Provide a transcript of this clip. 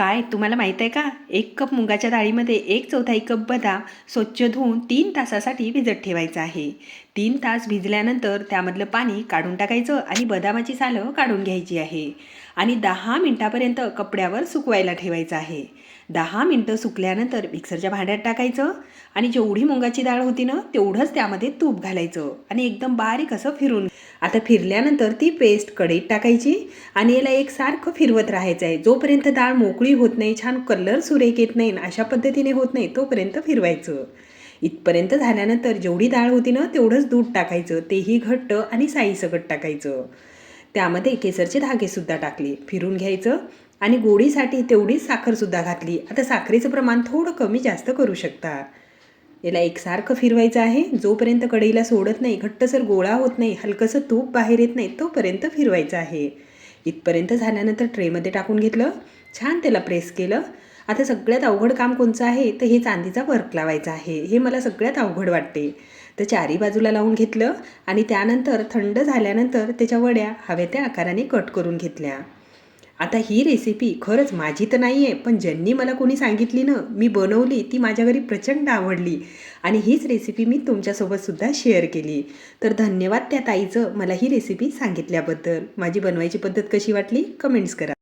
काय तुम्हाला माहीत आहे का? एक कप मुगाच्या डाळीमध्ये एक चौथाई कप बदाम स्वच्छ धुवून तीन तासासाठी भिजत ठेवायचं आहे. तीन तास भिजल्यानंतर त्यामधलं पाणी काढून टाकायचं आणि बदामाची सालं काढून घ्यायची आहे आणि दहा मिनटापर्यंत कपड्यावर सुकवायला ठेवायचं आहे. दहा मिनटं सुकल्यानंतर मिक्सरच्या भांड्यात टाकायचं आणि जेवढी मुगाची डाळ होती ना तेवढंच त्यामध्ये तूप घालायचं आणि एकदम बारीक असं फिरून. आता फिरल्यानंतर ती पेस्ट कढईत टाकायची आणि याला एकसारखं फिरवत राहायचं आहे. जोपर्यंत डाळ मोकळी होत नाही छान कलर सुरेख येत नाही अशा पद्धतीने होत नाही तोपर्यंत फिरवायचं. इथपर्यंत झाल्यानंतर जेवढी डाळ होती ना तेवढंच दूध टाकायचं. तेही घट्ट आणि साईसकट टाकायचं. त्यामध्ये केसरचे धागेसुद्धा टाकले. फिरून घ्यायचं आणि गोडीसाठी तेवढीच साखरसुद्धा घातली. आता साखरेचं प्रमाण थोडं कमी जास्त करू शकता. याला एकसारखं फिरवायचं आहे. जोपर्यंत कढईला सोडत नाही घट्टसर गोळा होत नाही हलकंसं तूप बाहेर येत नाही तोपर्यंत फिरवायचं आहे. इथपर्यंत झाल्यानंतर ट्रेमध्ये टाकून घेतलं. छान त्याला प्रेस केलं. आता सगळ्यात अवघड काम कोणचं आहे? तर हे चांदीचा वर्क लावायचा आहे. हे मला सगळ्यात अवघड वाटते. तर चारी बाजूला लावून घेतलं आणि त्यानंतर थंड झाल्यानंतर त्याच्या वड्या हव्या त्या आकाराने कट करून घेतल्या. आता ही रेसिपी खरंच माझी तर नाही आहे पण ज्यांनी मला कोणी सांगितली ना मी बनवली ती माझ्या घरी प्रचंड आवडली आणि हीच रेसिपी मी तुमच्यासोबतसुद्धा शेअर केली. तर धन्यवाद त्या ताईचं मला ही रेसिपी सांगितल्याबद्दल. माझी बनवायची पद्धत कशी वाटली? कमेंट्स करा.